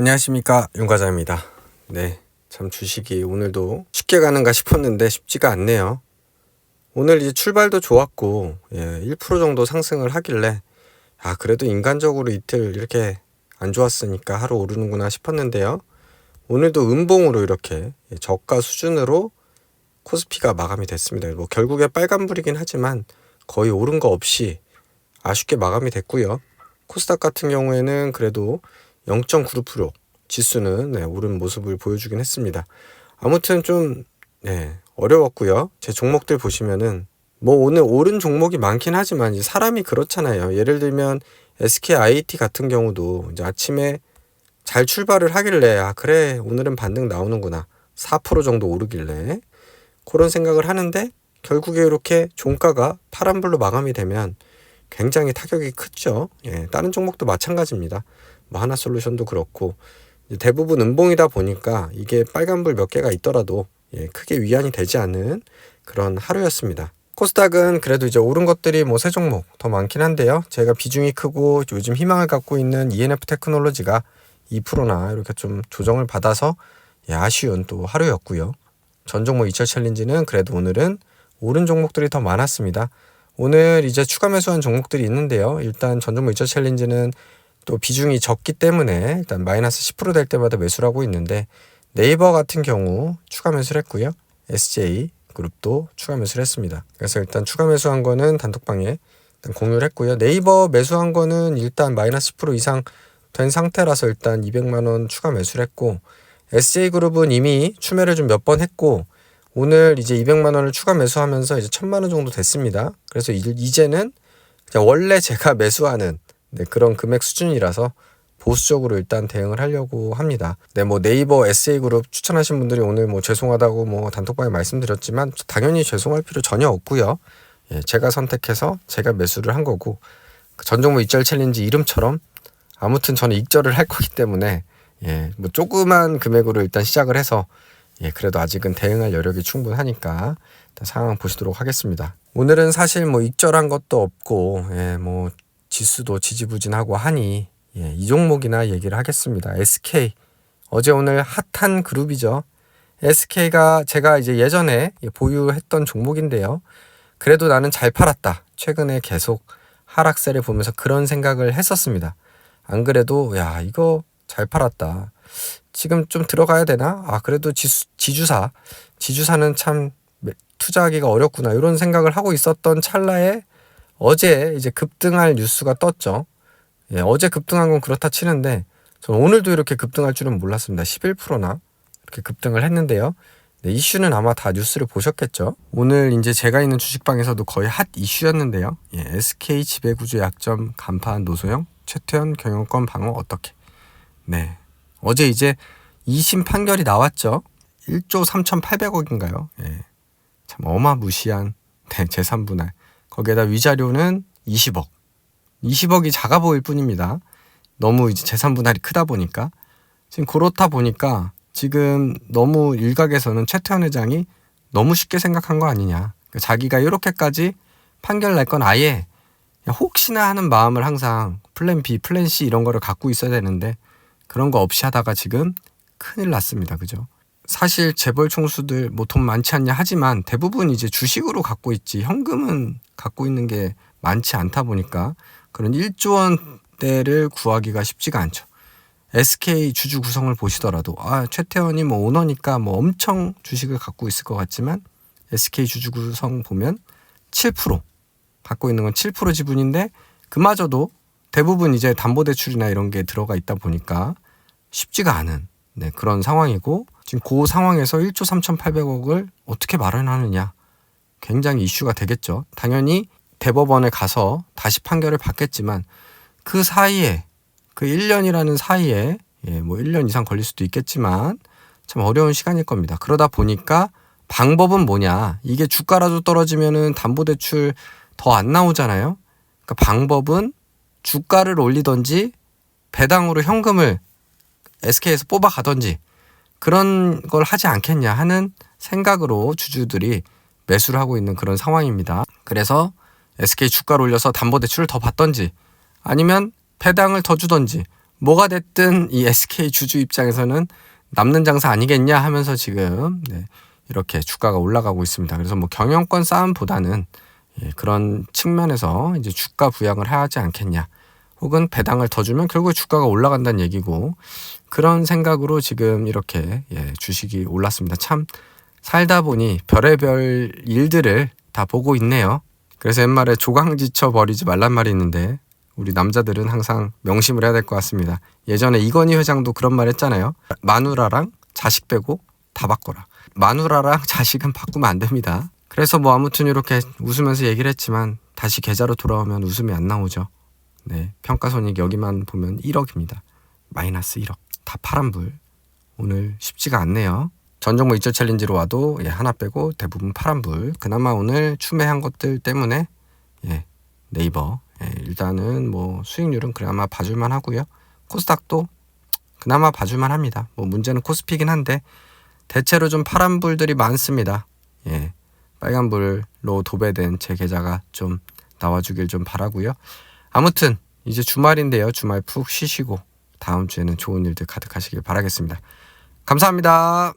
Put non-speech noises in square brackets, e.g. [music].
안녕하십니까 윤과장입니다. 네, 참 주식이 오늘도 쉽게 가는가 싶었는데 쉽지가 않네요. 오늘 이제 출발도 좋았고 예, 1% 정도 상승을 하길래 아 그래도 인간적으로 이틀 이렇게 안 좋았으니까 하루 오르는구나 싶었는데요. 오늘도 음봉으로 이렇게 예, 저가 수준으로 코스피가 마감이 됐습니다. 뭐 결국에 빨간불이긴 하지만 거의 오른 거 없이 아쉽게 마감이 됐고요. 코스닥 같은 경우에는 그래도 0.96% 지수는 네, 오른 모습을 보여주긴 했습니다. 아무튼 좀 네, 어려웠고요. 제 종목들 보시면은 뭐 오늘 오른 종목이 많긴 하지만 이제 사람이 그렇잖아요. 예를 들면 SK IT 같은 경우도 이제 아침에 잘 출발을 하길래 아 그래 오늘은 반등 나오는구나 4% 정도 오르길래 그런 생각을 하는데 결국에 이렇게 종가가 파란불로 마감이 되면 굉장히 타격이 크죠. 예, 다른 종목도 마찬가지입니다. 뭐 하나솔루션도 그렇고 대부분 음봉이다 보니까 이게 빨간불 몇 개가 있더라도 예, 크게 위안이 되지 않는 그런 하루였습니다. 코스닥은 그래도 이제 오른 것들이 뭐 세 종목 더 많긴 한데요. 제가 비중이 크고 요즘 희망을 갖고 있는 ENF 테크놀로지가 2%나 이렇게 좀 조정을 받아서 예, 아쉬운 또 하루였고요. 전 종목 2철 챌린지는 그래도 오늘은 오른 종목들이 더 많았습니다. 오늘 이제 추가 매수한 종목들이 있는데요. 일단 전 종목 2철 챌린지는 또 비중이 적기 때문에 일단 마이너스 10%될 때마다 매수를 하고 있는데 네이버 같은 경우 추가 매수를 했고요. SJ 그룹도 추가 매수를 했습니다. 그래서 일단 추가 매수한 거는 단톡방에 공유를 했고요. 네이버 매수한 거는 일단 마이너스 10% 이상 된 상태라서 일단 200만 원 추가 매수를 했고 SJ 그룹은 이미 추매를 좀 몇 번 했고 오늘 이제 200만 원을 추가 매수하면서 이제 1000만 원 정도 됐습니다. 그래서 이제는 원래 제가 [laughs] 매수하는 네, 그런 금액 수준이라서 보수적으로 일단 대응을 하려고 합니다. 네, 뭐 네이버 SA그룹 추천하신 분들이 오늘 뭐 죄송하다고 뭐 단톡방에 말씀드렸지만 당연히 죄송할 필요 전혀 없고요. 예, 제가 선택해서 제가 매수를 한 거고 그 전종목 익절 챌린지 이름처럼 아무튼 저는 익절을 할 거기 때문에 예, 뭐 조그만 금액으로 일단 시작을 해서 예, 그래도 아직은 대응할 여력이 충분하니까 상황 보시도록 하겠습니다. 오늘은 사실 뭐 익절한 것도 없고 예, 뭐 지수도 지지부진하고 하니 예, 이 종목이나 얘기를 하겠습니다. SK 어제 오늘 핫한 그룹이죠. SK가 제가 이제 예전에 보유했던 종목인데요. 그래도 나는 잘 팔았다. 최근에 계속 하락세를 보면서 그런 생각을 했었습니다. 안 그래도 야 이거 잘 팔았다. 지금 좀 들어가야 되나? 아 그래도 지수, 지주사 지주사는 참 투자하기가 어렵구나 이런 생각을 하고 있었던 찰나에 어제 이제 급등할 뉴스가 떴죠. 예, 어제 급등한 건 그렇다 치는데 저는 오늘도 이렇게 급등할 줄은 몰랐습니다. 11%나 이렇게 급등을 했는데요. 네, 이슈는 아마 다 뉴스를 보셨겠죠. 오늘 이제 제가 있는 주식방에서도 거의 핫 이슈였는데요. 예, SK 지배구조 약점 간판 노소영 최태현 경영권 방어 어떻게? 네, 어제 이제 2심 판결이 나왔죠. 1조 3,800억인가요? 예, 참 어마무시한 네, 재산분할. 거기에다 위자료는 20억. 20억이 작아 보일 뿐입니다. 너무 이제 재산 분할이 크다 보니까 지금 그렇다 보니까 지금 너무 일각에서는 최태원 회장이 너무 쉽게 생각한 거 아니냐. 그러니까 자기가 이렇게까지 판결 날 건 아예 혹시나 하는 마음을 항상 플랜 B, 플랜 C 이런 거를 갖고 있어야 되는데 그런 거 없이 하다가 지금 큰일 났습니다. 그죠? 사실 재벌 총수들 뭐 돈 많지 않냐 하지만 대부분 이제 주식으로 갖고 있지 현금은 갖고 있는 게 많지 않다 보니까 그런 1조 원대를 구하기가 쉽지가 않죠. SK 주주 구성을 보시더라도 아 최태원이 뭐 오너니까 뭐 엄청 주식을 갖고 있을 것 같지만 SK 주주 구성 보면 7% 갖고 있는 건 7% 지분인데 그마저도 대부분 이제 담보대출이나 이런 게 들어가 있다 보니까 쉽지가 않은 네, 그런 상황이고 지금 그 상황에서 1조 3,800억을 어떻게 마련하느냐 굉장히 이슈가 되겠죠. 당연히 대법원에 가서 다시 판결을 받겠지만 그 사이에 그 1년이라는 사이에 예, 뭐 1년 이상 걸릴 수도 있겠지만 참 어려운 시간일 겁니다. 그러다 보니까 방법은 뭐냐? 이게 주가라도 떨어지면은 담보 대출 더 안 나오잖아요. 그러니까 방법은 주가를 올리던지 배당으로 현금을 SK에서 뽑아가던지 그런 걸 하지 않겠냐 하는 생각으로 주주들이 매수를 하고 있는 그런 상황입니다. 그래서 SK 주가를 올려서 담보대출을 더 받던지 아니면 배당을 더 주던지 뭐가 됐든 이 SK 주주 입장에서는 남는 장사 아니겠냐 하면서 지금 네, 이렇게 주가가 올라가고 있습니다. 그래서 뭐 경영권 싸움보다는 예, 그런 측면에서 이제 주가 부양을 하지 않겠냐. 혹은 배당을 더 주면 결국 주가가 올라간다는 얘기고 그런 생각으로 지금 이렇게 예, 주식이 올랐습니다. 참 살다 보니 별의별 일들을 다 보고 있네요. 그래서 옛말에 조강지쳐 버리지 말란 말이 있는데 우리 남자들은 항상 명심을 해야 될 것 같습니다. 예전에 이건희 회장도 그런 말 했잖아요. 마누라랑 자식 빼고 다 바꿔라. 마누라랑 자식은 바꾸면 안 됩니다. 그래서 뭐 아무튼 이렇게 웃으면서 얘기를 했지만 다시 계좌로 돌아오면 웃음이 안 나오죠. 네, 평가손익 여기만 보면 1억입니다. 마이너스 1억. 다 파란불. 오늘 쉽지가 않네요. 전종목 이조 챌린지로 와도 예, 하나 빼고 대부분 파란불. 그나마 오늘 추매한 것들 때문에 예, 네이버 예, 일단은 뭐 수익률은 그나마 봐줄만 하고요. 코스닥도 그나마 봐줄만 합니다. 뭐 문제는 코스피긴 한데 대체로 좀 파란불들이 많습니다. 예, 빨간불로 도배된 제 계좌가 좀 나와주길 좀 바라고요. 아무튼 이제 주말인데요. 주말 푹 쉬시고 다음 주에는 좋은 일들 가득하시길 바라겠습니다. 감사합니다.